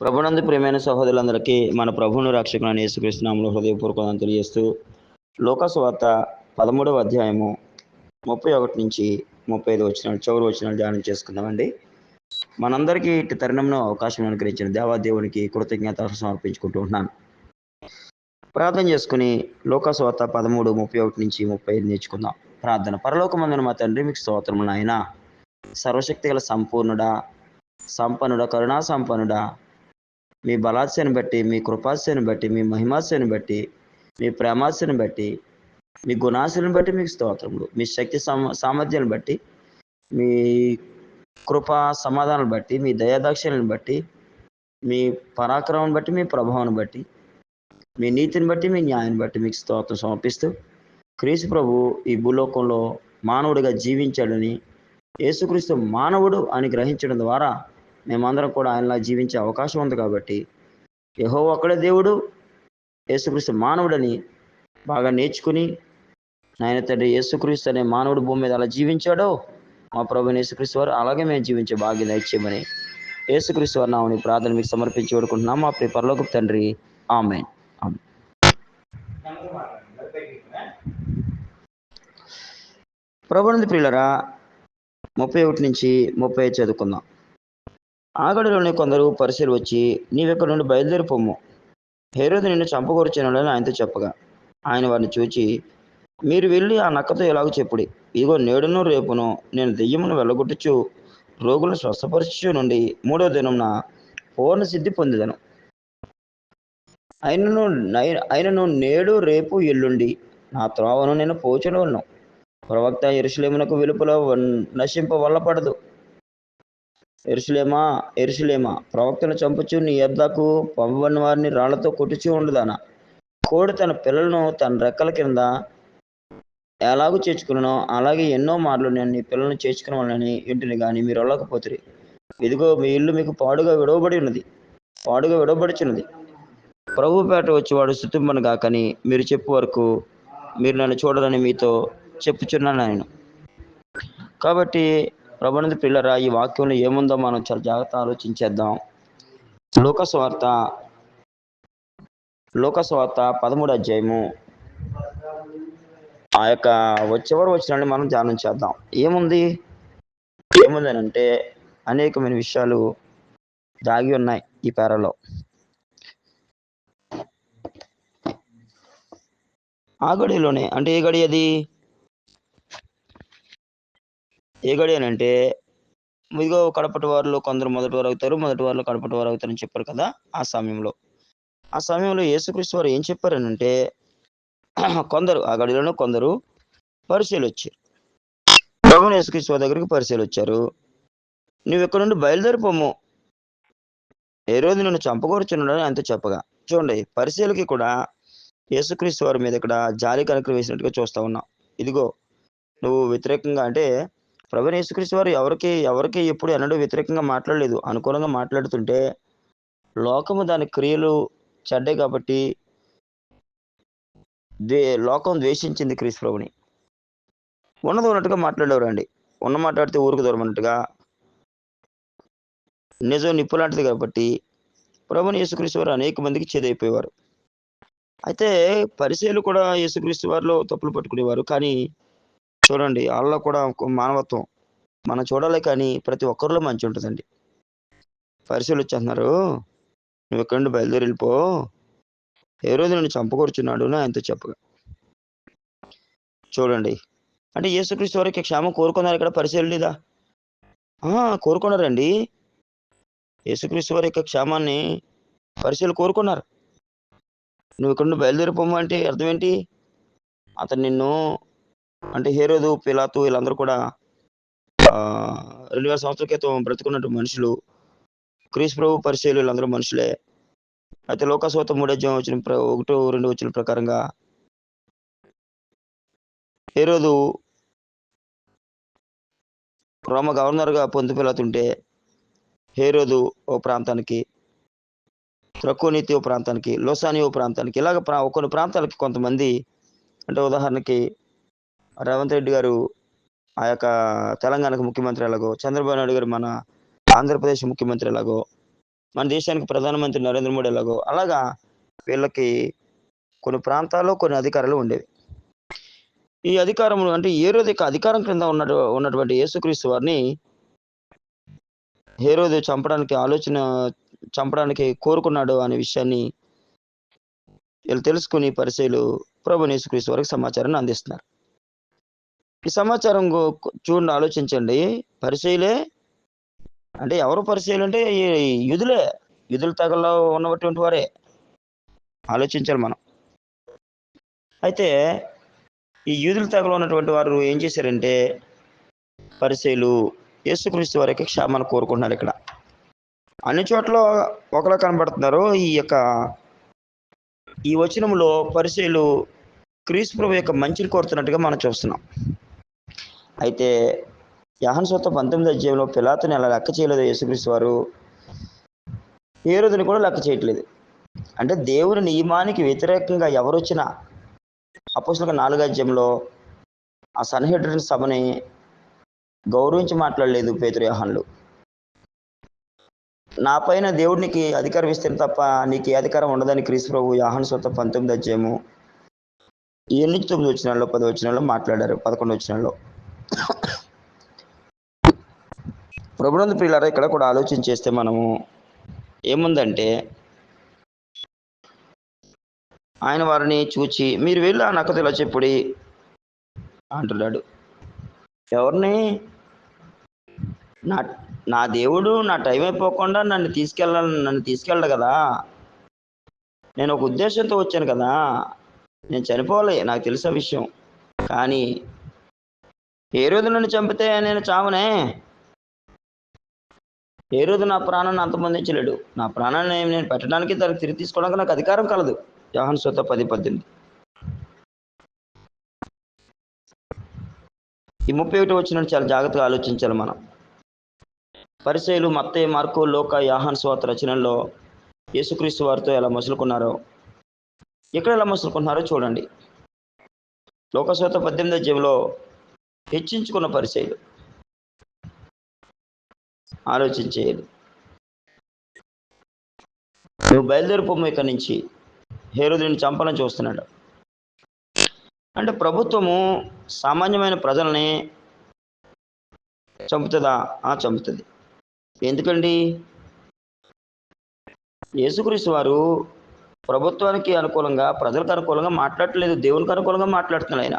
ప్రభునందు ప్రియమైన సహోదరులందరికీ మన ప్రభువును రక్షకులను యేసుకృష్ణంలో హృదయపూర్వకం తెలియజేస్తూ లోకస్వార్త పదమూడవ అధ్యాయము ముప్పై ఒకటి నుంచి ముప్పై ఐదు వచ్చిన చివరి వచ్చిన ధ్యానం చేసుకుందామండి. మనందరికీ ఇటు తరుణంలో అవకాశం అనుగ్రహించిన దేవాదేవునికి కృతజ్ఞత సమర్పించుకుంటూ ఉన్నాను. ప్రార్థన చేసుకుని లోకస్వార్త పదమూడు ముప్పై ఒకటి నుంచి ముప్పై ఐదు నేర్చుకుందాం. ప్రార్థన. పరలోకమందున మా తండ్రి మీకు స్తోత్రములు నాయన. సర్వశక్తి గల సంపూర్ణుడా సంపన్నుడా కరుణా సంపన్నుడా మీ బలాస్యను బట్టి మీ కృపాస్యను బట్టి మీ మహిమాస్యను బట్టి మీ ప్రేమాస్యను బట్టి మీ గుణాశను బట్టి మీకు స్తోత్రములు మీ శక్తి సామ సామర్థ్యాన్ని బట్టి మీ కృపా సమాధానాన్ని బట్టి మీ దయాదాక్షలను బట్టి మీ పరాక్రమం బట్టి మీ ప్రభావాన్ని బట్టి మీ నీతిని బట్టి మీ న్యాయాన్ని బట్టి మీకు స్తోత్రం సమర్పిస్తూ క్రీస్తు ప్రభు ఈ భూలోకంలో మానవుడిగా జీవించాడని యేసుక్రీస్తు మానవుడు అని గ్రహించడం ద్వారా మేమందరం కూడా ఆయనలా జీవించే అవకాశం ఉంది కాబట్టి యహో ఒక్కడే దేవుడు యేసుక్రీస్తు మానవుడని బాగా నేర్చుకుని నాయన తండ్రి యేసుక్రీస్తు అనే మానవుడు భూమి మీద అలా జీవించాడో మా ప్రభు యేసుక్రీస్తు వారు అలాగే మేము జీవించే భాగ్యం దయచేయమని యేసుక్రీస్తు వారు నామని ప్రార్థన మీకు సమర్పించి వేడుకుంటున్నాం. మా ప్రియ తండ్రి ఆమె ప్రభునంది ప్రియులరా ముప్పై ఒకటి నుంచి ముప్పై చదువుకుందాం. ఆగడలోని కొందరు పరిశీలి వచ్చి నీవెక్కడి నుండి బయలుదేరిపోము పొమ్ము హేరోదు నిన్ను చంపకూర్చున్నాడని ఆయనతో చెప్పగా ఆయన వారిని చూచి మీరు వెళ్ళి ఆ నక్కతో ఎలాగో చెప్పుడి. ఇదిగో నేడును రేపును నేను దెయ్యమును వెళ్ళగొట్టుచు రోగులను స్వస్థపరచు నుండి మూడో దినంన పూర్ణ సిద్ధి పొందిదను. ఆయనను ఆయనను నేడు రేపు ఎల్లుండి నా త్రోవను నేను పోచడవలను. ప్రవక్త ఎరుసలేమునకు వెలుపల వన్- నశింప వల్లపడదు ఎరుసలేమా ఎరుసలేమా ప్రవక్తను చంపుచు నీ యొద్దకు పంపబడిన వారిని రాళ్ళతో కొట్టుచూ ఉండదానా? కోడి తన పిల్లలను తన రెక్కల కింద ఎలాగూ చేర్చుకున్నానో అలాగే ఎన్నో మార్లు నేను నీ పిల్లలను చేర్చుకున్నానని ఇంటిని కానీ మీరు వెళ్ళకపోతుంది ఇదిగో మీ ఇల్లు మీకు పాడుగా విడవబడి ఉన్నది పాడుగా విడవబడుచున్నది. ప్రభుపేట వచ్చేవాడు స్థుతింపను కాకని మీరు చెప్పు వరకు మీరు నన్ను చూడాలని మీతో చెప్పుచున్నాను నేను. కాబట్టి ప్రభునంది పిల్లరా ఈ వాక్యంలో ఏముందో మనం చాలా జాగ్రత్త ఆలోచించేద్దాం. లోకస్వార్త లోకస్వార్త పదమూడు అధ్యాయము. ఆ యొక్క వచ్చేవారు వచ్చిన మనం ధ్యానం చేద్దాం. ఏముంది? ఏముంది అని అంటే అనేకమైన విషయాలు దాగి ఉన్నాయి ఈ పేరలో. ఆ గడిలోనే అంటే ఏ గడి అది? ఏ గడి అని అంటే ఇదిగో కడపటి వారిలో కొందరు మొదటి వారు అవుతారు మొదటి వారిలో కడపటి వారు అవుతారని చెప్పారు కదా ఆ సమయంలో. ఆ సమయంలో యేసుక్రీస్తు వారు ఏం చెప్పారనంటే కొందరు ఆ గడిలోనూ కొందరు పరిచయలు వచ్చారు ప్రభుని యేసుక్రీస్తు వారి దగ్గరికి పరిచయలు వచ్చారు నువ్వు ఇక్కడ నుండి బయలుదేరిపోము ఏ రోజు నిన్ను చంపకూర్చున్నాడని అంత చెప్పగా. చూడండి పరిశీలకి కూడా యేసుక్రీస్తు వారి మీద ఇక్కడ జాలి కనుక వేసినట్టుగా చూస్తూ ఉన్నాం. ఇదిగో నువ్వు వ్యతిరేకంగా అంటే ప్రభు యేసుక్రీస్తు వారు ఎవరికి ఎవరికి ఎప్పుడు ఎన్నడూ వ్యతిరేకంగా మాట్లాడలేదు. అనుకూలంగా మాట్లాడుతుంటే లోకము దాని క్రియలు చెడ్డే కాబట్టి ద్వే లోకం ద్వేషించింది క్రీస్తు ప్రభుని. ఉన్నది ఉన్నట్టుగా మాట్లాడేవారు అండి ఉన్న మాట్లాడితే ఊరికి దూరం నిజం నిప్పు లాంటిది కాబట్టి ప్రభుని యేసుక్రీస్తు వారు అనేక మందికి చేదైపోయేవారు. అయితే పరిచయలు కూడా యేసుక్రీస్తు వారిలో తప్పులు పట్టుకునేవారు. కానీ చూడండి వాళ్ళలో కూడా మానవత్వం. మనం చూడాలి కానీ ప్రతి ఒక్కరిలో మంచి ఉంటుందండి. పరిశీలు వచ్చేస్తున్నారు నువ్వు ఎక్కడి నుండి బయలుదేరి వెళ్ళిపో. ఏ రోజు నేను చంపకూర్చున్నాడు ఆయనతో చెప్పగా. చూడండి. అంటే యేసుక్రీస్తు వారికి క్షేమం కోరుకున్నారు ఇక్కడ పరిశీలి లేదా కోరుకున్నారండి. యేసుక్రీస్తు వారి యొక్క క్షేమాన్ని పరిశీలి కోరుకున్నారు. నువ్వు ఇక్కడ నుండి అంటే అర్థం ఏంటి? అతను నిన్ను అంటే హేరోదు పిలాతు వీళ్ళందరూ కూడా రెండు వేల సంవత్సరాల క్రితం బ్రతుకున్నట్టు మనుషులు. క్రీస్ ప్రభు పరిశీలు వీళ్ళందరూ మనుషులే. అయితే లోకసోత మూడోజ్యం వచ్చిన ప్ర- ఒకటో రెండు వచ్చిన ప్రకారంగా హేరోదు రోమ గవర్నర్గా పొందు పిలాతుంటే హేరోదు ఓ ప్రాంతానికి త్రకోనీతి ఓ ప్రాంతానికి లోసాని ఓ ప్రాంతానికి ఇలాగ ప్రా కొన్ని ప్రాంతాలకి కొంతమంది అంటే ఉదాహరణకి రేవంత్ రెడ్డి గారు ఆ యొక్క తెలంగాణకు ముఖ్యమంత్రి ఎలాగో చంద్రబాబు నాయుడు గారు మన ఆంధ్రప్రదేశ్ ముఖ్యమంత్రి ఎలాగో మన దేశానికి ప్రధానమంత్రి నరేంద్ర మోడీ ఎలాగో అలాగా వీళ్ళకి కొన్ని ప్రాంతాల్లో కొన్ని అధికారాలు ఉండేవి. ఈ అధికారములు అంటే ఏ రోజు అధికారం క్రింద ఉన్నటు ఉన్నటువంటి యేసుక్రీస్తు వారిని ఏ చంపడానికి ఆలోచన చంపడానికి కోరుకున్నాడు అనే విషయాన్ని వీళ్ళు తెలుసుకుని పరిచయలు ప్రభు యేసుక్రీస్తు వారికి సమాచారాన్ని అందిస్తున్నారు. ఈ సమాచారం చూడండి ఆలోచించండి. పరిశీలే అంటే ఎవరు పరిశీలు అంటే ఈ యుధులే యుధుల తెగలో ఉన్నటువంటి వారే. ఆలోచించాలి మనం. అయితే ఈ యూదుల తెగలో ఉన్నటువంటి వారు ఏం చేశారంటే పరిశీలు యేసుక్రీస్తు వారికి క్షేమాన్ని కోరుకుంటున్నారు ఇక్కడ. అన్ని చోట్ల ఒకలా కనబడుతున్నారు ఈ యొక్క ఈ వచనంలో పరిశీలు క్రీస్తు ప్రభు యొక్క మంచిని కోరుతున్నట్టుగా మనం చూస్తున్నాం. అయితే యాహన్ సొత్త పంతొమ్మిది అధ్యాయంలో పిలాతుని అలా లెక్క చేయలేదు యేసుక్రీస్తు వారు? ఏ కూడా లెక్క చేయట్లేదు. అంటే దేవుని నియమానికి వ్యతిరేకంగా ఎవరు వచ్చినా అపోస్తుల నాలుగు అధ్యాయంలో ఆ సన్హెడ్రిన్ సభని గౌరవించి మాట్లాడలేదు పేతురు యాహన్లు. నా పైన దేవుడికి అధికారం ఇస్తే తప్ప నీకు ఏ అధికారం ఉండదని క్రీస్తు ప్రభు యాహన్ సొత్త పంతొమ్మిది అధ్యాయము ఎనిమిది తొమ్మిది వచ్చినాల్లో పది వచ్చినాల్లో మాట్లాడారు పదకొండు వచ్చినాల్లో. ప్రభునందు ప్రియులారా ఇక్కడ కూడా ఆలోచన చేస్తే మనము ఏముందంటే ఆయన వారిని చూచి మీరు వెళ్ళి ఆ నక్కతో ఇలా చెప్పుడి అంటున్నాడు. ఎవరిని? నా నా దేవుడు నా టైం అయిపోకుండా నన్ను తీసుకెళ్ళాలి నన్ను తీసుకెళ్ళడు కదా. నేను ఒక ఉద్దేశంతో వచ్చాను కదా. నేను చనిపోవాలి నాకు తెలిసిన విషయం. కానీ ఏ రోజు నన్ను చంపితే నేను చావునే? ఏ రోజు నా ప్రాణాన్ని అంతమందించలేడు నా ప్రాణాన్ని నేను పెట్టడానికి దానికి తిరిగి తీసుకోవడానికి నాకు అధికారం కలదు. యోహాను సొత్త పది పద్దెనిమిది. ఈ ముప్పై ఒకటి వచ్చిన చాలా జాగ్రత్తగా ఆలోచించాలి మనం. పరిచయలు మత్తయ్య మార్కు లోక యాహాన్ స్వాత రచనల్లో యేసుక్రీస్తు వారితో ఎలా మసులుకున్నారో ఎక్కడ ఎలా మసులుకున్నారో చూడండి. లోకస్వత పద్దెనిమిది జీవిలో హెచ్చించుకున్న పరిచయలు. ఆలోచించేయాలి నువ్వు బయలుదేరిపోము ఇక్కడి నుంచి. హేరోదుని చంపాలని చూస్తున్నాడు. అంటే ప్రభుత్వము సామాన్యమైన ప్రజల్ని చంపుతుందా? ఆ చంపుతుంది. ఎందుకండి? యేసుక్రీస్తు వారు ప్రభుత్వానికి అనుకూలంగా ప్రజలకు అనుకూలంగా మాట్లాడట్లేదు దేవునికి అనుకూలంగా మాట్లాడుతున్నాడు ఆయన.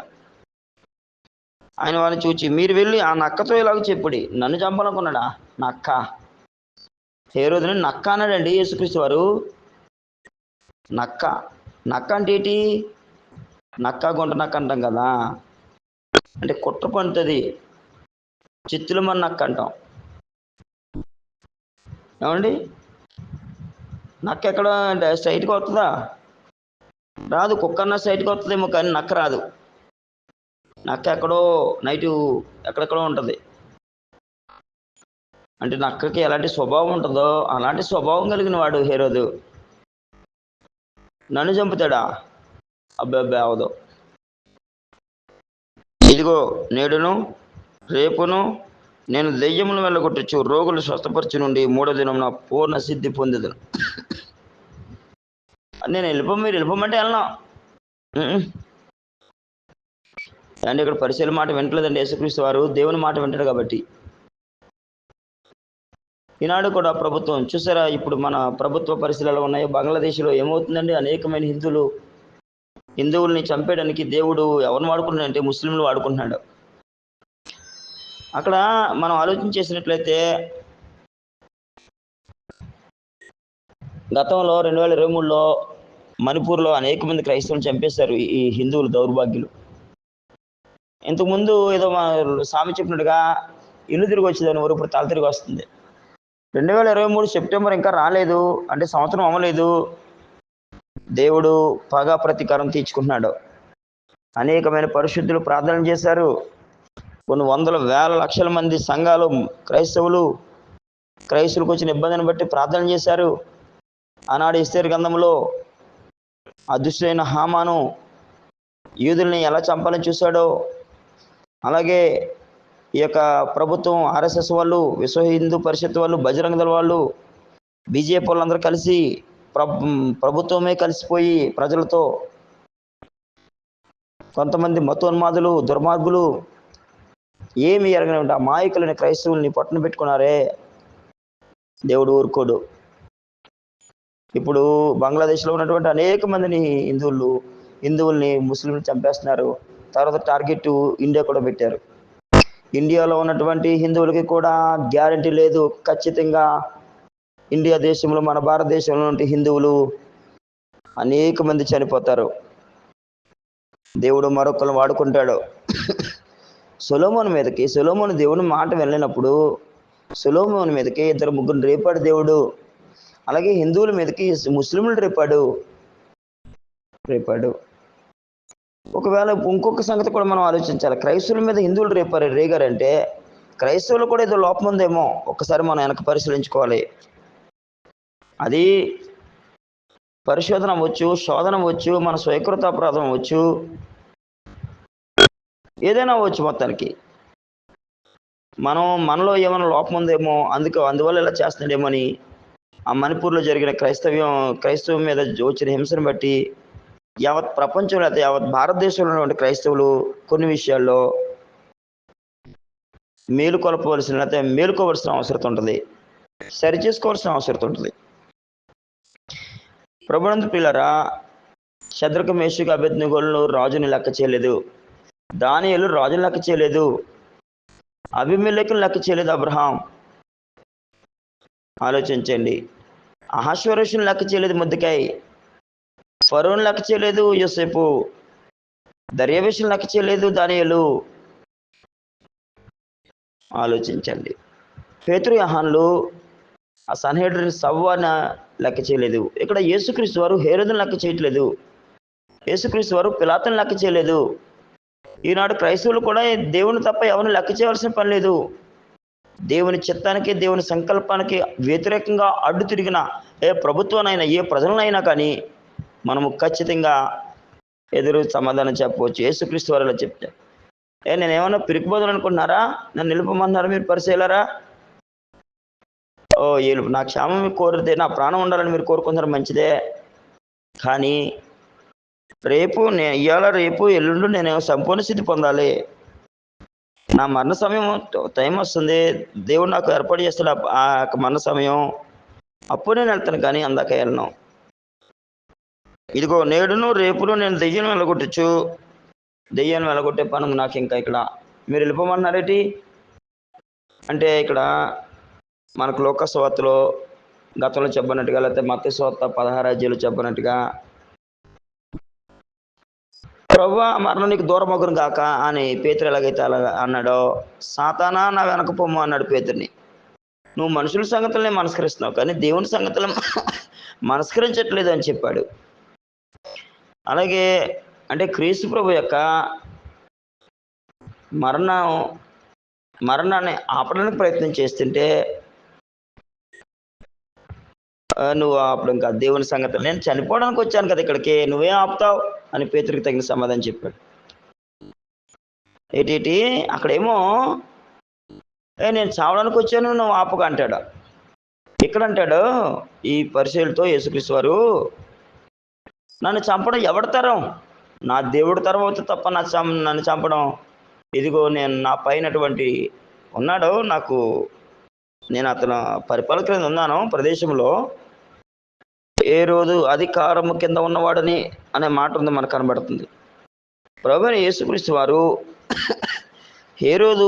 ఆయన వారిని చూచి మీరు వెళ్ళి ఆ నక్కతో ఇలాగ చెప్పుడి. నన్ను చంపాలనుకున్నాడా? నక్క. ఏ రోజున నక్క అన్నాడండి యేసుక్రీస్తు వారు. నక్క. నక్క అంటే ఏంటి? నక్క గుంట నక్క అంటాం కదా. అంటే కుట్ర పండుతుంది. చిత్తులు మన నక్క అంటాం. ఏమండి? నక్క ఎక్కడ అంటే స్ట్రైట్గా వస్తుందా? రాదు కుక్క అన్న స్ట్రైట్గా వస్తుందేమో కానీ నక్క రాదు. నక్క ఎక్కడో నైటు ఎక్కడెక్కడో ఉంటుంది. అంటే నక్కకి ఎలాంటి స్వభావం ఉంటుందో అలాంటి స్వభావం కలిగిన వాడు హీరోదు. నన్ను చంపుతాడా? అబ్బే అబ్బే అవదు. ఇదిగో నేడును రేపును నేను దెయ్యమును వెళ్ళగొట్టచ్చు రోగులు స్వస్థపరచు నుండి మూడో దినం నా పూర్ణ సిద్ధి పొందేదను. నేను వెళ్ళిపో మీరు వెళ్ళిపోమంటే వెళ్ళను. అండ్ ఇక్కడ పరిశీలన మాట వింటలేదండి యేసుక్రీస్తు వారు. దేవుని మాట వింటాడు కాబట్టి. ఈనాడు కూడా ప్రభుత్వం చూసారా ఇప్పుడు మన ప్రభుత్వ పరిస్థితులు ఉన్నాయి. ఉన్నాయో బంగ్లాదేశ్లో ఏమవుతుందండి? అనేకమైన హిందువులు హిందువుల్ని చంపేయడానికి దేవుడు ఎవరిని వాడుకుంటున్నాడంటే ముస్లింలు వాడుకుంటున్నాడు. అక్కడ మనం ఆలోచన చేసినట్లయితే గతంలో రెండు వేల ఇరవై మూడులో మణిపూర్లో అనేక మంది క్రైస్తవులు చంపేశారు ఈ- ఈ హిందువులు దౌర్భాగ్యులు. ఇంతకుముందు ఏదో మా స్వామి చెప్పినట్టుగా ఇల్లు తిరిగి వచ్చేదాని వరకు ఇప్పుడు తల తిరిగి వస్తుంది. రెండు వేల ఇరవై మూడు సెప్టెంబర్ ఇంకా రాలేదు. అంటే సంవత్సరం అవ్వలేదు. దేవుడు పగా ప్రతీకారం తీర్చుకుంటున్నాడు. అనేకమైన పరిశుద్ధులు ప్రార్థన చేశారు. కొన్ని వందల వేల లక్షల మంది సంఘాలు క్రైస్తవులు క్రైస్తవులకు వచ్చిన ఇబ్బందిని బట్టి ప్రార్థన చేశారు. ఆనాడు ఇస్తేరు గంధంలో అదృష్టమైన హామాను యూదుల్ని ఎలా చంపాలని చూశాడో అలాగే ఈ యొక్క ప్రభుత్వం ఆర్ఎస్ఎస్ వాళ్ళు విశ్వ హిందూ పరిషత్ వాళ్ళు బజరంగ దళ వాళ్ళు బీజేపీ వాళ్ళందరూ కలిసి ప్రభుత్వమే కలిసిపోయి ప్రజలతో కొంతమంది మతోన్మాదులు దుర్మార్గులు ఏమి ఎరగని మాయకులని క్రైస్తవుల్ని పట్టున పెట్టుకున్నారే? దేవుడు ఊరుకోడు. ఇప్పుడు బంగ్లాదేశ్లో ఉన్నటువంటి అనేక మందిని హిందువులు హిందువుల్ని ముస్లింలు చంపేస్తున్నారు. తర్వాత టార్గెట్ ఇండియా కూడా పెట్టారు. ఇండియాలో ఉన్నటువంటి హిందువులకి కూడా గ్యారంటీ లేదు. ఖచ్చితంగా ఇండియా దేశంలో మన భారతదేశంలో హిందువులు అనేక మంది చనిపోతారు. దేవుడు మరొకరు వాడుకుంటాడు. సులోమోన్ మీదకి సులోమోన్ దేవుని మాట వెళ్ళినప్పుడు సులోమోన్ మీదకి ఇద్దరు ముగ్గురు రేపాడు దేవుడు. అలాగే హిందువుల మీదకి ముస్లింలు రేపాడు. రేపాడు. ఒకవేళ ఇంకొక సంగతి కూడా మనం ఆలోచించాలి. క్రైస్తవుల మీద హిందువులు రేపారు రేగారంటే క్రైస్తవులు కూడా ఏదో లోపం ఉందేమో ఒకసారి మనం వెనక పరిశీలించుకోవాలి. అది పరిశోధన అవ్వచ్చు శోధన అవ్వచ్చు మన స్వీకృత అపరాధం అవ్వచ్చు ఏదైనా అవ్వచ్చు మొత్తానికి. మనం మనలో ఏమైనా లోపం ఉందేమో అందుకు అందువల్ల ఇలా చేస్తున్నాడేమో అని ఆ మణిపూర్లో జరిగిన క్రైస్తవ్యం క్రైస్తవం మీద వచ్చిన హింసను బట్టి యావత్ ప్రపంచంలో అయితే యావత్ భారతదేశంలో ఉన్నటువంటి క్రైస్తవులు కొన్ని విషయాల్లో మేలుకొలపవలసిన లేకపోతే మేలుకోవలసిన అవసరం ఉంటుంది. సరి చేసుకోవాల్సిన అవసరం ఉంటుంది. ప్రభునంద పిల్లరా శత్రుక మేషుకు అభ్యర్థిగోళ్ళు రాజుని లెక్క చేయలేదు. దానియలు రాజుని లెక్క చేయలేదు. అభిమేలకుని లెక్క చేయలేదు అబ్రహాం. ఆలోచించండి. అహశ్వరేషుని లెక్క చేయలేదు ముద్దుకాయ. ఫరోన్ లెక్క చేయలేదు యోసేపు. దర్యావేషం లెక్క చేయలేదు దానియలు. ఆలోచించండి. పేతురు యహాన్లు ఆ సన్హెడ్రి సవ్వాన లెక్క చేయలేదు. ఇక్కడ యేసుక్రీస్తు వారు హేరోదుని లెక్క చేయట్లేదు. యేసుక్రీస్తు వారు పిలాతను లెక్క చేయలేదు. ఈనాడు క్రైస్తవులు కూడా దేవుని తప్ప ఎవరిని లెక్క చేయవలసిన పని లేదు. దేవుని చిత్తానికి దేవుని సంకల్పానికి వ్యతిరేకంగా అడ్డు తిరిగిన ఏ ప్రభుత్వానైనా ఏ ప్రజలనైనా కానీ మనము ఖచ్చితంగా ఎదురు సమాధానం చెప్పవచ్చు. యేసుక్రీస్తు వారిలో చెప్తే ఏ నేను ఏమన్నా పిరికిపోదాను అనుకుంటున్నారా? నన్ను నిలుపమన్నారా మీరు పరిశీలరా? ఓ వీళ్ళు నా క్షేమం కోరితే నా ప్రాణం ఉండాలని మీరు కోరుకుంటారు మంచిదే. కానీ రేపు నేను ఇవాళ రేపు ఎల్లుండి నేను సంపూర్ణ స్థితి పొందాలి. నా మరణ సమయం టైం వస్తుంది. దేవుడు నాకు ఏర్పాటు చేస్తాడు ఆ- యొక్క మరణ సమయం అప్పుడు నేను వెళ్తాను కానీ అందాక వెళ్ళను. ఇదిగో నేడును రేపును నేను దెయ్యం వెళ్ళగొట్టచ్చు దెయ్యాన్ని వెళ్ళగొట్టే పని నాకు ఇంకా ఇక్కడ. మీరు వెళ్ళిపోమన్నారేటి? అంటే ఇక్కడ మనకు లోక స్వార్తలో గతంలో చెప్పినట్టుగా లేకపోతే మత స్వార్త పదహారాజ్యాలు చెప్పనట్టుగా చెప్పినట్టుగా ప్రభు మరణం నీకు దూరం కాక అని పేతురు ఎలాగైతే అలా అన్నాడో సాతానా నా వెనక పొమ్ము అన్నాడు పేతుర్ని. నువ్వు మనుషుల సంగతులనే మనస్కరిస్తున్నావు కానీ దేవుని సంగతులు మనస్కరించట్లేదు అని చెప్పాడు. అలాగే అంటే క్రీస్తు ప్రభు యొక్క మరణం మరణాన్ని ఆపడానికి ప్రయత్నం చేస్తుంటే నువ్వు అప్పుడు ఇంకా దేవుని సంగతి నేను చనిపోవడానికి వచ్చాను కదా ఇక్కడికి. నువ్వేం ఆపుతావు అని పేతురికి తగిన సమాధానం చెప్పాడు. ఏటి అక్కడేమో ఏ నేను చావడానికి వచ్చాను. నువ్వు ఆపుగా అంటాడు. ఇక్కడ అంటాడు. ఈ పరిశీలతో యేసుక్రీస్తు వారు నన్ను చంపడం ఎవడి తరం? నా దేవుడి తరం అవుతుంది తప్ప నా చం నన్ను చంపడం. ఇదిగో నేను నా పైనటువంటి ఉన్నాడు నాకు నేను అతను పరిపాలన క్రింద ఉన్నాను ప్రదేశంలో. ఏ రోజు అధికారము కింద ఉన్నవాడని అనే మాట ఉంది మనకు కనబడుతుంది. ప్రభుని యేసుక్రీస్తు వారు ఏ రోజు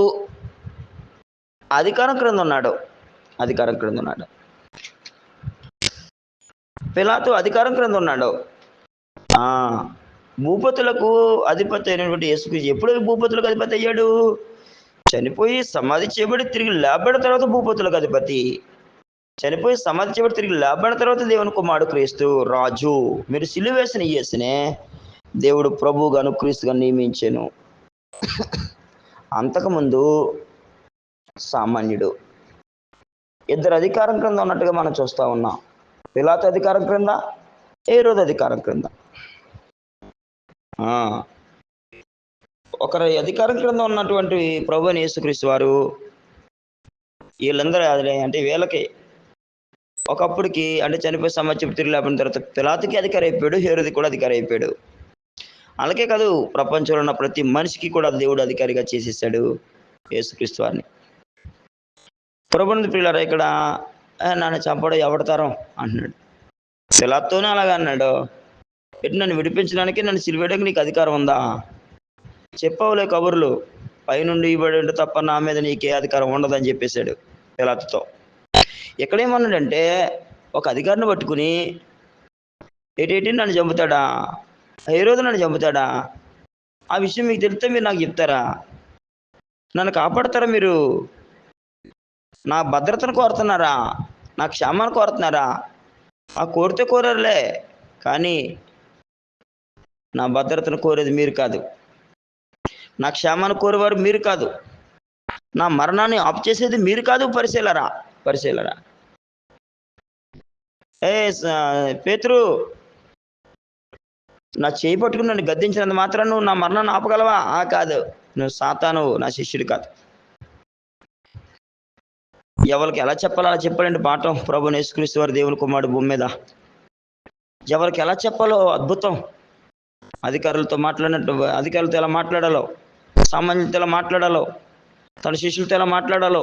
అధికారం క్రింద ఉన్నాడు అధికారం క్రింద ఉన్నాడు. పిలాతు అధికారం క్రింద ఉన్నాడు భూపతులకు అధిపతి అయినటువంటి యేసుక్రీస్తు ఎప్పుడు భూపతులకు అధిపతి అయ్యాడు? చనిపోయి సమాధి చేయబడి తిరిగి లేబడిన తర్వాత భూపతులకు అధిపతి. చనిపోయి సమాధి చేయబడి తిరిగి లేబడిన తర్వాత దేవుని కుమారుడు క్రీస్తు రాజు. మీరు సిలువేసిన వేసిన దేవుడు ప్రభువుగాను క్రీస్తుగా నియమించాను. అంతకుముందు సామాన్యుడు. ఇద్దరు అధికారం క్రింద ఉన్నట్టుగా మనం చూస్తా ఉన్నాం. పిలాత అధికారం క్రింద ఏ రోజు అధికారం క్రింద. ఒకరి అధికారం క్రింద ఉన్నటువంటి ప్రభు అని యేసుక్రీస్తు వారు వీళ్ళందరూ అంటే వీళ్ళకి ఒకప్పటికి అంటే చనిపోయి సంవత్సరం తిరిగి లేకపోయిన తర్వాత పిలాతుకి అధికారి అయిపోయాడు హేరుది కూడా అధికారి అయిపోయాడు. అలాగే కాదు ప్రపంచంలో ఉన్న ప్రతి మనిషికి కూడా దేవుడు అధికారిగా చేసేసాడు యేసుక్రీస్తు వారిని. ప్రభుత్వ పిల్లరా ఇక్కడ నన్ను చంపడం ఎవడతారం అంటున్నాడు. పిలాత్తోనే అలాగా అన్నాడు. ఎటు నన్ను విడిపించడానికి నన్ను సిలివేయడానికి నీకు అధికారం ఉందా? చెప్పవులే కబుర్లు. పైనుండి ఇవ్వడం తప్ప నా మీద నీకే అధికారం ఉండదని చెప్పేశాడు పిలాతుతో. ఎక్కడేమన్నాడంటే ఒక అధికారిని పట్టుకుని ఏటేటి నన్ను చంపుతాడా? ఏ రోజు నన్ను చంపుతాడా? ఆ విషయం మీకు తెలిస్తే మీరు నాకు చెప్తారా? నన్ను కాపాడతారా మీరు? నా భద్రతను కోరుతున్నారా? నా క్షేమాన్ని కోరుతున్నారా? ఆ కోరితే కోరారులే. కానీ నా భద్రతను కోరేది మీరు కాదు. నా క్షేమాన్ని కోరేవారు మీరు కాదు. నా మరణాన్ని ఆప్ చేసేది మీరు కాదు పరిశీలరా పరిశీలరా. ఏ పేతురు నా చేయి పట్టుకుని నన్ను గద్దించినంత మాత్రం నువ్వు నా మరణాన్ని ఆపగలవా? ఆ కాదు. నువ్వు సాతాను నా శిష్యుడు కాదు. ఎవరికి ఎలా చెప్పాలో అలా చెప్పాడండి పాఠం. ప్రభు నేసుక్రీస్తు వారి దేవుని కుమారుడు భూమి మీద. ఎవరికి ఎలా చెప్పాలో అద్భుతం. అధికారులతో మాట్లాడినట్టు అధికారులతో ఎలా మాట్లాడాలో సామాన్యులతో ఎలా మాట్లాడాలో తన శిష్యులతో ఎలా మాట్లాడాలో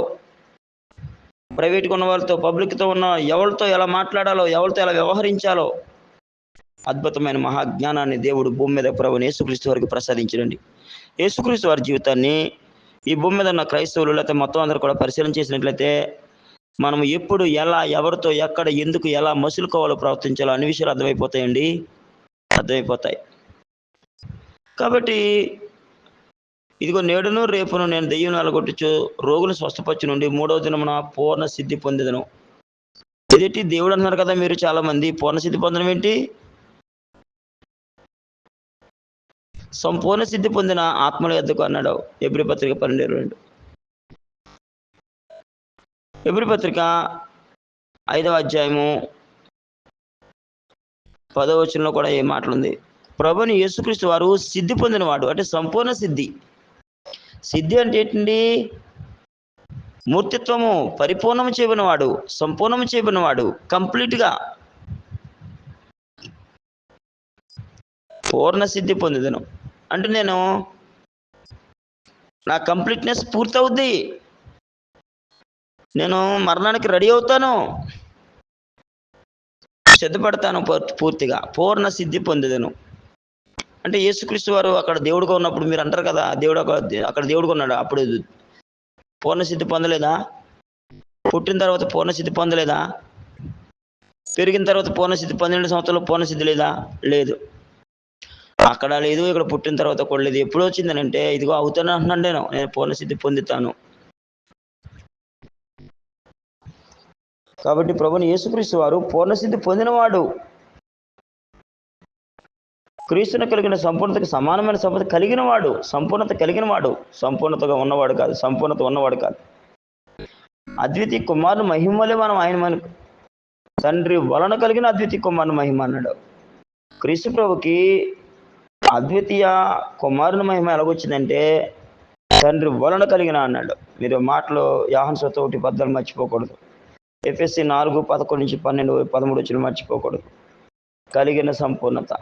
ప్రైవేట్గా ఉన్న వాళ్ళతో పబ్లిక్తో ఉన్న ఎవరితో ఎలా మాట్లాడాలో ఎవరితో ఎలా వ్యవహరించాలో అద్భుతమైన మహాజ్ఞానాన్ని దేవుడు భూమి మీద ప్రభుని యేసుక్రీస్తు వారికి ప్రసాదించడండి యేసుక్రీస్తు వారి జీవితాన్ని ఈ భూమి మీద ఉన్న క్రైస్తవులు లేకపోతే మొత్తం అందరూ కూడా పరిశీలన చేసినట్లయితే మనం ఎప్పుడు ఎలా ఎవరితో ఎక్కడ ఎందుకు ఎలా మసులుకోవాలో ప్రవర్తించాలో అన్ని విషయాలు అర్థమైపోతాయండి. అర్థమైపోతాయి. కాబట్టి ఇదిగో నేడును రేపును నేను దెయ్యం నలగొట్టుచు రోగులు స్వస్థపచ్చు నుండి మూడవ దినమున పూర్ణ సిద్ధి పొందేదను. ఇదేంటి దేవుడు అన్నారు కదా మీరు చాలా మంది పూర్ణ సిద్ధి పొందడం ఏంటి? సంపూర్ణ సిద్ధి పొందిన ఆత్మల ఎద్దకు అన్నాడు. ఎబ్రి పత్రిక పన్నెండు రెండు. ఎబ్రి పత్రిక ఐదవ అధ్యాయము పదవ వచనంలో కూడా ఏ మాటలుంది? ప్రభుని యేసుక్రీస్తు వారు సిద్ధి పొందినవాడు. అంటే సంపూర్ణ సిద్ధి. సిద్ధి అంటే ఏంటండి? మూర్తిత్వము పరిపూర్ణము చేయబడినవాడు సంపూర్ణము చేయబడినవాడు కంప్లీట్గా పూర్ణ సిద్ధి పొందిదను. అంటే నేను నా కంప్లీట్నెస్ పూర్తవుద్ది. నేను మరణానికి రెడీ అవుతాను. సిద్ధపడతాను పూర్- పూర్తిగా. పూర్ణ సిద్ధి పొందిదను. అంటే యేసుక్రీస్తు వారు అక్కడ దేవుడుగా ఉన్నప్పుడు మీరు అంటారు కదా దేవుడు అక్కడ- దేవుడుగా ఉన్నాడు. అప్పుడు పూర్ణ సిద్ధి పొందలేదా? పుట్టిన తర్వాత పూర్ణసిద్ధి పొందలేదా? పెరిగిన తర్వాత పూర్ణ సిద్ధి పన్నెండు సంవత్సరాలు పూర్ణసిద్ధి లేదా? లేదు. అక్కడ లేదు ఇక్కడ పుట్టిన తర్వాత కూడా లేదు. ఎప్పుడు వచ్చింది అంటే ఇదిగో అవుతాను అంటున్నాను నేను. నేను పూర్ణసిద్ధి పొందుతాను. కాబట్టి ప్రభుని యేసుక్రీస్తు వారు పూర్ణసిద్ధి పొందినవాడు. క్రీస్తును కలిగిన సంపూర్ణతకు సమానమైన సంపద కలిగిన వాడు సంపూర్ణత కలిగిన వాడు సంపూర్ణతగా ఉన్నవాడు కాదు సంపూర్ణత ఉన్నవాడు కాదు. అద్వితీయ కుమారుని మహిమలే మనం ఆయన మన తండ్రి వలన కలిగిన అద్వితీయ కుమారుని మహిమ అన్నాడు. క్రీస్తు ప్రభుకి అద్వితీయ కుమారుని మహిమ ఎలాగొచ్చిందంటే తండ్రి వలన కలిగిన అన్నాడు. మీరు మాటలు యాహన్ ఒకటి బద్దలు మర్చిపోకూడదు. ఎఫ్ఎస్సి నాలుగు పదకొండు నుంచి పన్నెండు పదమూడు వచ్చిన మర్చిపోకూడదు. కలిగిన సంపూర్ణత.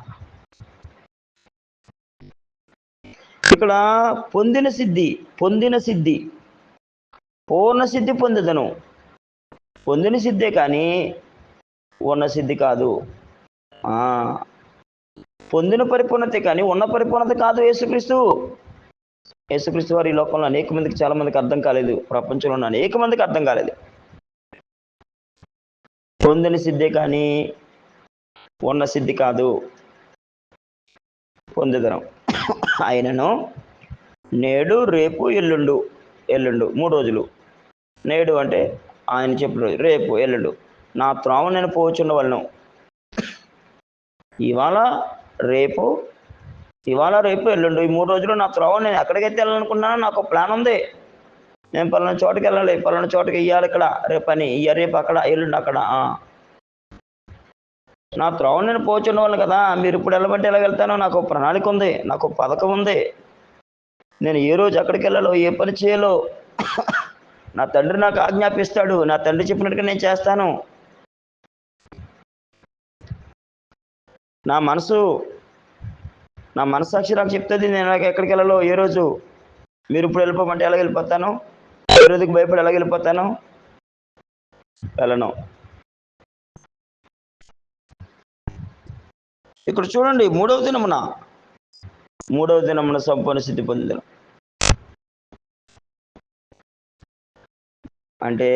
ఇక్కడ పొందిన సిద్ధి పొందిన సిద్ధి. పూర్ణ సిద్ధి పొందదను. పొందిన సిద్ధే కానీ ఉన్న సిద్ధి కాదు. ఆ, పొందిన పరిపూర్ణతే కానీ ఉన్న పరిపూర్ణత కాదు యేసుక్రీస్తు. యేసుక్రీస్తు వారి లోకంలో అనేక మందికి చాలా మందికి అర్థం కాలేదు. ప్రపంచంలో ఉన్న అనేక మందికి అర్థం కాలేదు. పొందిన సిద్ధే కానీ ఉన్న సిద్ధి కాదు. పొందుదరం ఆయనను నేడు రేపు ఎల్లుండు ఎల్లుండు మూడు రోజులు. నేడు అంటే ఆయన చెప్పిన రోజు రేపు ఎల్లుండు. నా త్రోవ నేను పోచుండవలను. ఇవాళ రేపు ఇవాళ రేపు ఎల్లుండు ఈ మూడు రోజులు నా త్రోవ నేను ఎక్కడికైతే వెళ్ళాలనుకున్నానో నాకు ఒక ప్లాన్ ఉంది. నేను పలానా చోటుకి వెళ్ళాలి పలానా చోటుకి ఇవ్వాలి ఇక్కడ. రేపు అని ఇయ్య రేపు అక్కడ ఎల్లుండి అక్కడ. నా త్రోవ నేను పోచుండేవాళ్ళు కదా మీరు ఇప్పుడు వెళ్ళబట్టి ఎలా వెళ్తానో నాకు ప్రణాళిక ఉంది నాకు పథకం ఉంది. నేను ఏ రోజు ఎక్కడికి వెళ్ళాలో ఏ పని చేయాలో నా తండ్రి నాకు ఆజ్ఞాపిస్తాడు నా తండ్రి చెప్పినట్టుగా నేను చేస్తాను. నా మనసు నా మనసాక్షి నాకు చెప్తుంది నేను నాకు ఎక్కడికి వెళ్ళాలో ఏ రోజు మీరు ఇప్పుడు వెళ్ళిపోమంటే ఎలా వెళ్ళిపోతాను? ఏ రోజుకి భయపడి ఎలా వెళ్ళిపోతాను? వెళ్ళను. ఇక్కడ చూడండి మూడవ దినమున. మూడవ దినమున సంపూర్ణ స్థితి పొందిన అంటే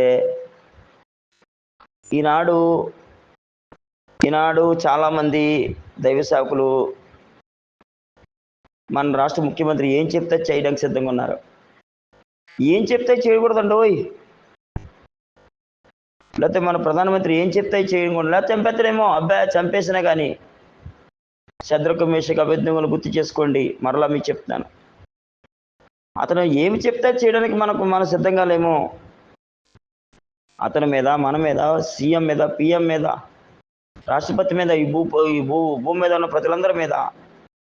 ఈనాడు ఈనాడు చాలామంది దైవ సేవకులు మన రాష్ట్ర ముఖ్యమంత్రి ఏం చెప్తే చేయడానికి సిద్ధంగా ఉన్నారు. ఏం చెప్తే చేయకూడదండి ఓయ్. లేకపోతే మన ప్రధానమంత్రి ఏం చెప్తే చేయకూడదు. లేకపోతే చంపేస్తారేమో అబ్బాయి చంపేసినా కానీ శద్రకు మేషక అభిజ్ఞలు గుర్తు చేసుకోండి. మరలా మీకు చెప్తాను. అతను ఏమి చెప్తే చేయడానికి మనకు మన సిద్ధంగా లేమో అతని మీద మన మీద సీఎం మీద పిఎం మీద రాష్ట్రపతి మీద ఈ భూ ఈ భూ భూమి మీద ఉన్న ప్రజలందరి మీద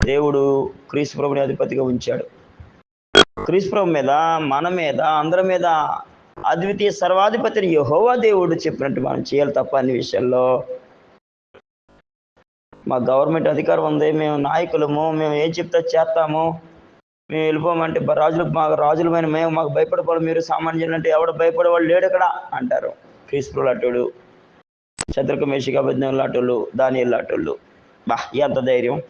దేవుడు క్రీస్తు ప్రభుని అధిపతిగా ఉంచాడు. క్రీస్తుప్రభు మీద మన మీద అందరి మీద అద్వితీయ సర్వాధిపతిని యహోవా దేవుడు చెప్పినట్టు మనం చేయాలి తప్ప అన్ని విషయాల్లో మా గవర్నమెంట్ అధికారం ఉంది మేము నాయకులము మేము ఏం చెప్తే చేస్తాము. మేము వెళ్ళిపోమంటే రాజులు మాకు మా రాజులమైన మేము మాకు భయపడకూడదు మీరు సామాన్యులు అంటే ఎవడు భయపడేవాడు లేడు ఇక్కడ అంటారు. క్రీస్తులు లాటోడు శత్రుక మేషిక అభిజ్ఞం లాటోళ్ళు దాని లాటోళ్ళు. బా ఎంత ధైర్యం.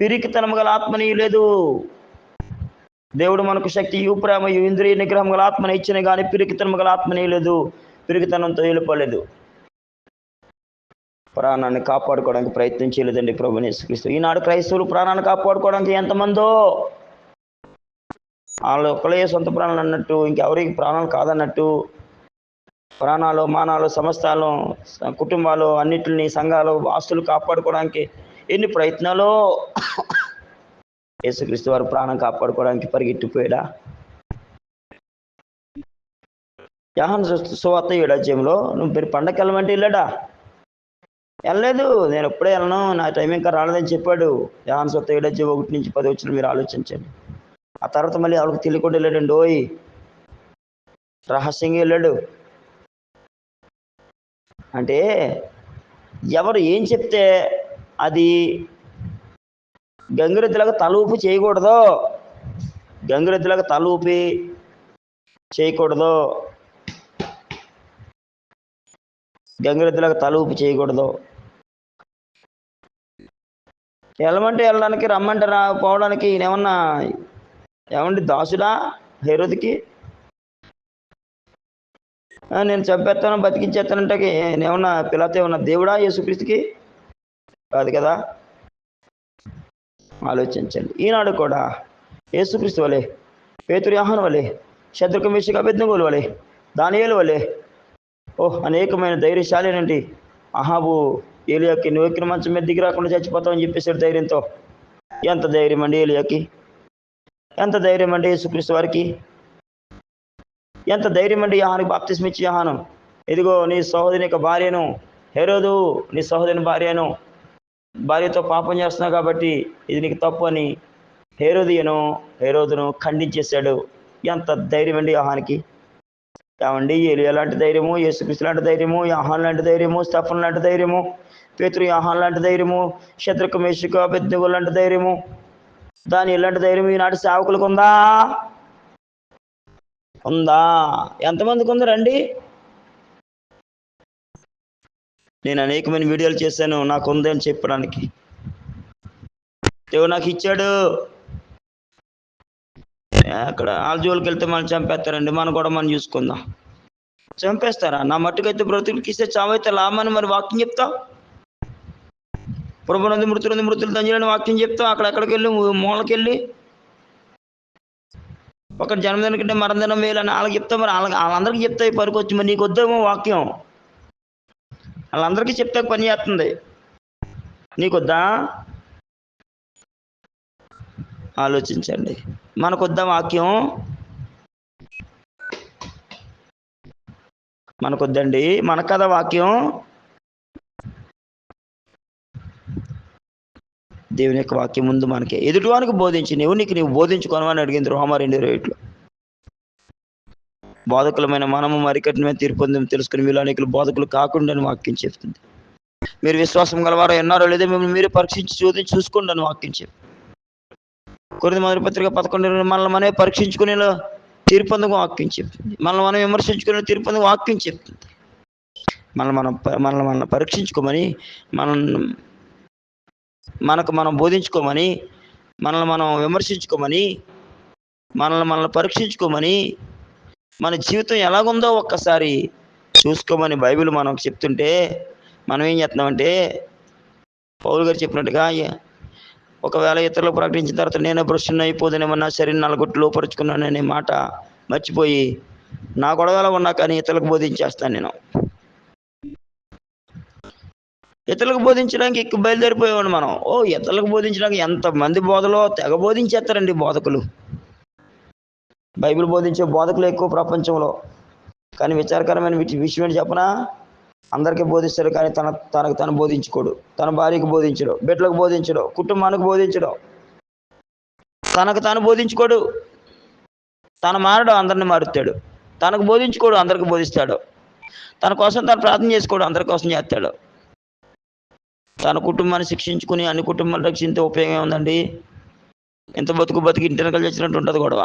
పిరికితనము గల ఆత్మనీయు లేదు. దేవుడు మనకు శక్తి యు ప్రేమ యు ఇంద్రియ నిగ్రహం గల ఆత్మని ఇచ్చిన కానీ పిరికితనము గల ఆత్మనీయు లేదు. పిరికితనంతో వెళ్ళిపోలేదు. ప్రాణాన్ని కాపాడుకోవడానికి ప్రయత్నం చేయలేదండి ప్రభుని యేసుక్రీస్తు. ఈనాడు క్రైస్తవులు ప్రాణాన్ని కాపాడుకోవడానికి ఎంతమందో వాళ్ళు ఒక్కలే సొంత ప్రాణాలు అన్నట్టు ఇంకెవరికి ప్రాణాలు కాదన్నట్టు ప్రాణాలు మానాలు సమస్తాలు కుటుంబాలు అన్నిటిని సంఘాలు ఆస్తులు కాపాడుకోవడానికి ఎన్ని ప్రయత్నాలు యేసుక్రీస్తు వారు ప్రాణం కాపాడుకోవడానికి పరిగెట్టిపోయాడా యాహన్ సువార్త ఏడాజ్యంలో నువ్వు మీరు పండగ వెళ్ళమంటే వెళ్ళాడా? వెళ్ళలేదు. నేను ఎప్పుడే వెళ్ళను. నా టైం ఇంకా రాలేదని చెప్పాడు. యాహన్ సొత్త ఏడాజ్యం ఒకటి నుంచి పది వచ్చిన మీరు ఆలోచించండి. ఆ తర్వాత మళ్ళీ వాళ్ళకి తెలియకుండా వెళ్ళాడండి ఓయ్. రహస్యంగా వెళ్ళాడు. అంటే ఎవరు ఏం చెప్తే అది గంగిరెద్దులాగా తలూపి చేయకూడదు గంగిరెద్దులాగా తలూపి చేయకూడదు గంగిరెద్దులాగా తలూపి చేయకూడదు వెళ్ళమంటే వెళ్ళడానికి రమ్మంటే రా పోవడానికి ఈయన ఏమన్నా ఏమండి దాసుడా హేరోదికి? నేను చంపేస్తాను బతికించేస్తానంటే నేనేమన్నా పిల్లతో ఏమన్నా దేవుడా యేసుక్రీస్తుకి? కాదు కదా? ఆలోచించండి. ఈనాడు కూడా యేసుక్రీస్తు వలె పేతురు యాహన్ వలె శత్రుక మిషిక అభిజ్ఞుల వలె దానియేలు వలె ఓ అనేకమైన ధైర్యశాలేనండి అహాబు ఏలియాకి నువ్వు ఎక్కిన మంచం మీద దిగి రాకుండా చచ్చిపోతావని చెప్పేసాడు ధైర్యంతో. ఎంత ధైర్యం అండి ఏలియాకి? ఎంత ధైర్యం అండి యేసుక్రీస్తు వారికి? ఎంత ధైర్యం అండి యహానికి బాప్తిస్మిచ్చి ఇచ్చి ఇదిగో నీ సహోదరి యొక్క భార్యను హెరోదు నీ సహోదరుని భార్యను భార్యతో పాపం చేస్తున్నావు కాబట్టి ఇది నీకు తప్పు అని హేరోదియను హేరోదును ఖండించేశాడు. ఎంత ధైర్యం అండి యాహానికి? ఏమండి ఏలియా లాంటి ధైర్యము యేసుక్రీస్తు లాంటి ధైర్యము యాహాన్ లాంటి ధైర్యము స్టఫన్ లాంటి ధైర్యము పేతురు యాహాన్ లాంటి ధైర్యము శత్రుక మేషుక పెద్దగు లాంటి ధైర్యము. దాని ఇలాంటి ధైర్యం ఈనాటి సేవకులకు ఉందా? ఉందా ఎంతమందికి ఉంది రండి నేను అనేకమైన వీడియోలు చేశాను. నాకు ఉంది అని చెప్పడానికి. దేవుడు నాకు ఇచ్చాడు అక్కడ వాళ్ళ జోలికి వెళ్తే మనం చంపేస్తారండి. మనం కూడా మనం చూసుకుందాం. చంపేస్తారా? నా మట్టుకైతే బ్రతుకులకి ఇస్తే చావైతే లాభమని మరి వాక్యం చెప్తా ప్రభునంది మృతులంది మృతులు తంజులని వాక్యం చెప్తాం అక్కడెక్కడికి వెళ్ళి? మూలకెళ్ళి. ఒక జన్మదిన కంటే మరణదినం వేయాలని వాళ్ళకి చెప్తా మరి? వాళ్ళకి వాళ్ళందరికీ చెప్తా ఈ పనికొచ్చి మరి? నీకు వద్దేమో వాక్యం. వాళ్ళందరికీ చెప్తే పని చేస్తుంది. నీకు వద్దా ఆలోచించండి. మనకొద్ద వాక్యం. మనకొద్దండి. మన కథ వాక్యం. దేవుని యొక్క వాక్యం ముందు మనకి. ఎదుటివానికి బోధించి నువ్వు నీకు నీవు బోధించుకోనమని అడిగింది రోమా రెండు రేట్లు బోధకులమైన మనము మరి కఠినమైన తీర్పు తెలుసుకుని వీళ్ళు అనేకులు బోధకులు కాకుండా అని వాక్యం చెప్తుంది. మీరు విశ్వాసం గలవారో ఎన్నారో లేదో మిమ్మల్ని మీరు పరీక్షించి చూసి చూసుకోండి అని వాక్యం చెప్తుంది. కొరింది మొదటి పత్రిక పదకొండు మనల్ని మనమే పరీక్షించుకునే తీర్పొందుకు వాక్యం చెప్తుంది. మనల్ని మనం విమర్శించుకునే తీర్పొందుకు వాక్యం చెప్తుంది. మనల్ని మనం మనల్ని మనల్ని మనం పరీక్షించుకోమని మనం మనకు మనం బోధించుకోమని మనల్ని మనం విమర్శించుకోమని మనల్ని మనల్ని పరీక్షించుకోమని మన జీవితం ఎలాగుందో ఒక్కసారి చూసుకోమని బైబిల్ మనకు చెప్తుంటే మనం ఏం చేస్తున్నామంటే పౌలు గారు చెప్పినట్టుగా ఒకవేళ ఇతరులకు ప్రకటించిన తర్వాత నేను భ్రష్టుని అయిపోదునేమన్నా సరే నలుగుట్టు లోపరుచుకున్నాను అనే మాట మర్చిపోయి నా గొడవలో ఉన్నా కానీ ఇతరులకు బోధించేస్తాను నేను. ఇతరులకు బోధించడానికి ఎక్కువ బయలుదేరిపోయేవాడు మనం. ఓ ఇతరులకు బోధించడానికి ఎంతమంది బోధలో తెగ బోధించేస్తారండి బోధకులు. బైబిల్ బోధించే బోధకులు ఎక్కువ ప్రపంచంలో. కానీ విచారకరమైన విషయం ఏంటి చెప్పనా? అందరికీ బోధిస్తాడు కానీ తన తనకు తను బోధించుకోడు. తన భార్యకు బోధించడు బిడ్డలకు బోధించడు కుటుంబానికి బోధించడు. తనకు తాను బోధించుకోడు. తను మారడు అందరిని మారుతాడు తనకు బోధించుకోడు అందరికి బోధిస్తాడు. తన కోసం తను ప్రార్థన చేసుకోడు అందరి కోసం చేస్తాడు. తన కుటుంబాన్ని శిక్షించుకుని అన్ని కుటుంబాలు రక్షించే ఉపయోగం ఉందండి ఎంత బతుకు బతికి ఇంటి వెనకాల చేసినట్టు ఉంటుంది గొడవ.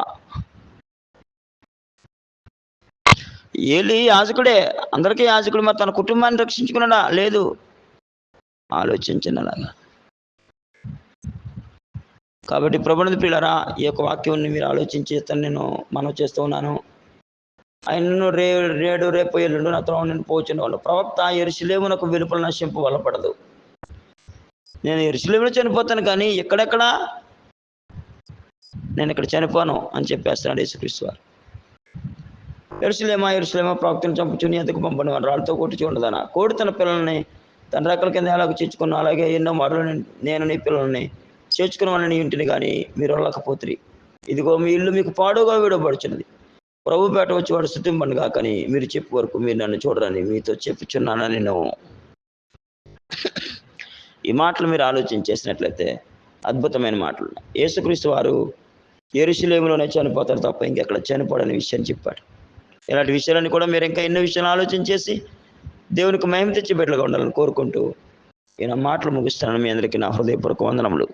ఏలి యాజకుడే అందరికీ యాజకుడు మరి తన కుటుంబాన్ని రక్షించుకున్నాడా? లేదు. ఆలోచించండి అలాగా. కాబట్టి ప్రభునిది పిల్లరా ఈ యొక్క వాక్యాన్ని మీరు ఆలోచించి తను నేను మనం చేస్తూ ఉన్నాను. ఆయనను రే రేడు రేపు ఎల్లుండు నాతో నేను పోచిన వాళ్ళు. ప్రవక్త ఎరుసలేమునకు వెలుపల నశింపు వల్లపడదు నేను ఎరుసలేములో చనిపోతాను కానీ ఎక్కడెక్కడ? నేను ఇక్కడ చనిపోను అని చెప్పేస్తున్నాడు యేసుక్రీస్తు వారు. ఎరుసలేమా ఎరుసలేమా ప్రవక్తను చంపుచుని ఎందుకు పంపను రాళ్ళతో కొట్టి చూడదనా కోడి తన పిల్లల్ని తన రెక్కల కింద ఎలాగ చేర్చుకున్న అలాగే ఎన్నో మరలు నేను నీ పిల్లల్ని చేర్చుకున్న వాళ్ళని ఇంటిని కానీ మీరు వెళ్ళకపోతుంది ఇదిగో మీ ఇల్లు మీకు పాడుగా విడబడుచున్నది ప్రభు పేట వచ్చి వాడు స్థుతింపండి కాకని మీరు చెప్పు వరకు మీరు నన్ను చూడరని మీతో చెప్పుచున్నానని నేను ఈ మాటలు మీరు ఆలోచన చేసినట్లయితే అద్భుతమైన మాటలు. యేసుక్రీస్తు వారు ఎరుసలేములోనే చనిపోతారు తప్ప ఇంకెక్కడ చనిపోడని విషయం చెప్పాడు. ఇలాంటి విషయాలన్నీ కూడా మీరు ఇంకా ఎన్నో విషయాలు ఆలోచన చేసి దేవునికి మహిమ తెచ్చి బిడ్డలుగా ఉండాలని కోరుకుంటూ నేను మాటలు ముగిస్తాను మీ అందరికీ నా హృదయపూర్వక వందనములు.